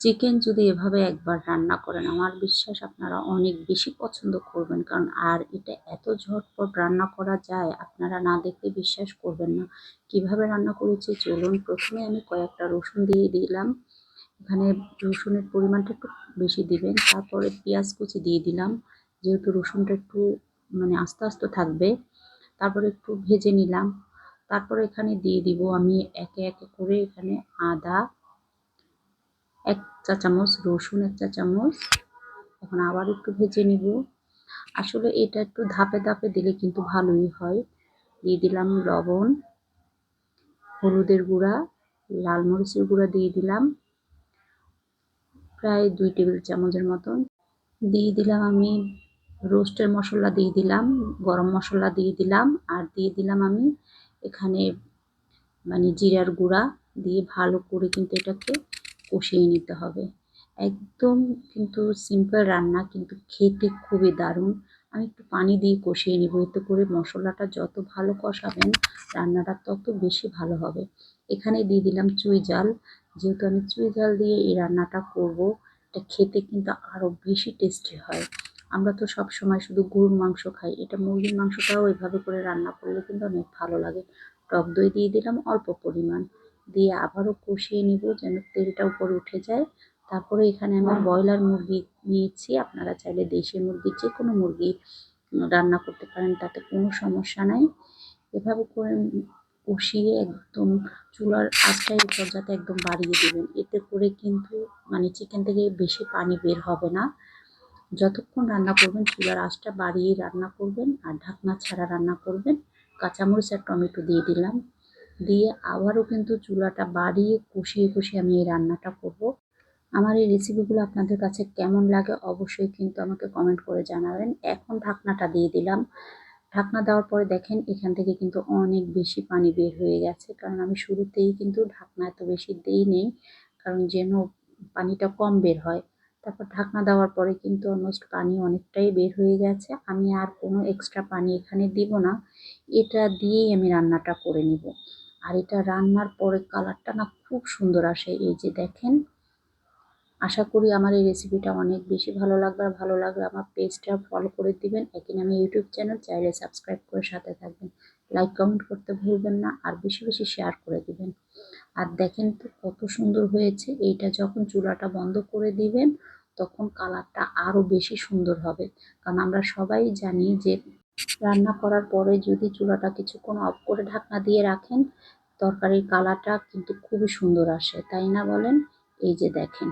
Chicken যদি এভাবে একবার রান্না করেন, আমার বিশ্বাস আপনারা অনেক বেশি পছন্দ করবেন। কারণ আর এটা এত ঝটপট রান্না করা যায়, আপনারা না দেখলে বিশ্বাস করবেন না। কীভাবে রান্না করেছি? চলুন, প্রথমে আমি কয়েকটা রসুন দিয়ে দিলাম। এখানে রসুনের পরিমাণটা একটু বেশি দিবেন। তারপরে পেঁয়াজ কুচি দিয়ে দিলাম। যেহেতু রসুনটা একটু মানে আস্তে আস্তে থাকবে, তারপরে একটু ভেজে নিলাম। তারপরে এখানে দিয়ে দিব আমি একে একে করে এখানে আদা এক চা চামচ, রসুন এক চা চামচ। এখন আবার একটু ভেজে নিব। আসলে এটা একটু ধাপে ধাপে দিলে কিন্তু ভালোই হয়। দিয়ে দিলাম লবণ, হলুদের গুঁড়া, লাল মরিচের গুঁড়া দিয়ে দিলাম। প্রায় দুই টেবিল চামচের মতন। দিয়ে দিলাম আমি রোস্টের মশলা দিয়ে দিলাম, গরম মশলা দিয়ে দিলাম। আর দিয়ে দিলাম আমি এখানে মানে জিরার গুঁড়া দিয়ে ভালো করে কিন্তু এটাকে কষিয়ে নিতে হবে। একদম কিন্তু সিম্পল রান্না কিন্তু খেতে খুবই দারুণ। আমি একটু পানি দিয়ে কষিয়ে নিব, এতে করে মশলাটা যত ভালো কষাবেন, রান্নাটা তত বেশি ভালো হবে। এখানে দিয়ে দিলাম চুই জাল। যেহেতু আমি চুই জাল দিয়ে এই রান্নাটা করব, এটা খেতে কিন্তু আরও বেশি টেস্টি হয়। আমরা তো সব সময় শুধু গরুর মাংস খাই, এটা মুরগির মাংসটাও এভাবে করে রান্না করলে কিন্তু অনেক ভালো লাগে। টক দই দিয়ে দিলাম অল্প পরিমাণ। দিয়ে আবারও কষিয়ে নিব যেন তেলটা উপরে উঠে যায়। তারপরে এখানে আমি ব্রয়লার মুরগি নিয়েছি। আপনারা চাইলে দেশি মুরগি যে কোনো মুরগি রান্না করতে পারেন, তাতে কোনো সমস্যা নাই। এভাবে করে কষিয়ে একদম চুলার আঁচটা এই পর্যাতে একদম বাড়িয়ে দেবেন। এতে করে কিন্তু মানে চিকেন থেকে বেশি পানি বের হবে না। যতক্ষণ রান্না করবেন, চুলার আঁচটা বাড়িয়ে রান্না করবেন আর ঢাকনা ছাড়া রান্না করবেন। কাঁচামরিচ আর টমেটো দিয়ে দিলাম। দিয়ে আবারও কিন্তু চুলাটা বাড়িয়ে কষিয়ে কষিয়ে আমি এই রান্নাটা করব। আমার এই রেসিপিগুলো আপনাদের কাছে কেমন লাগে অবশ্যই কিন্তু আমাকে কমেন্ট করে জানাবেন। এখন ঢাকনাটা দিয়ে দিলাম। ঢাকনা দেওয়ার পরে দেখেন, এখান থেকে কিন্তু অনেক বেশি পানি বের হয়ে গেছে। কারণ আমি শুরুতেই কিন্তু ঢাকনা এত বেশি দিই নেই, কারণ যেন পানিটা কম বের হয়। তারপর ঢাকনা দেওয়ার পরে কিন্তু অলমোস্ট পানি অনেকটাই বের হয়ে গেছে। আমি আর কোনো এক্সট্রা পানি এখানে দিব না। এটা দিয়েই আমি রান্নাটা করে নিব। আর এটা রান্নার পরে কালারটা না খুব সুন্দর আসে। এই যে দেখেন, আশা করি আমার এই রেসিপিটা অনেক বেশি ভালো লাগবে আর ভালো লাগলে আমার পেজটা ফলো করে দিবেন। একই নামে ইউটিউব চ্যানেল চাইলে সাবস্ক্রাইব করে সাথে থাকবেন। লাইক কমেন্ট করতে ভুলবেন না আর বেশি বেশি শেয়ার করে দিবেন। আর দেখেন তো কত সুন্দর হয়েছে। এইটা যখন চুলাটা বন্ধ করে দিবেন, তখন কালারটা আরও বেশি সুন্দর হবে। কারণ আমরা সবাই জানি যে রান্না করার পরে যদি চুলাটা কিছুক্ষণ অফ করে ঢাকনা দিয়ে রাখেন, তরকারির কালারটা কিন্তু খুবই সুন্দর আসে, তাই না বলেন? এই যে দেখেন।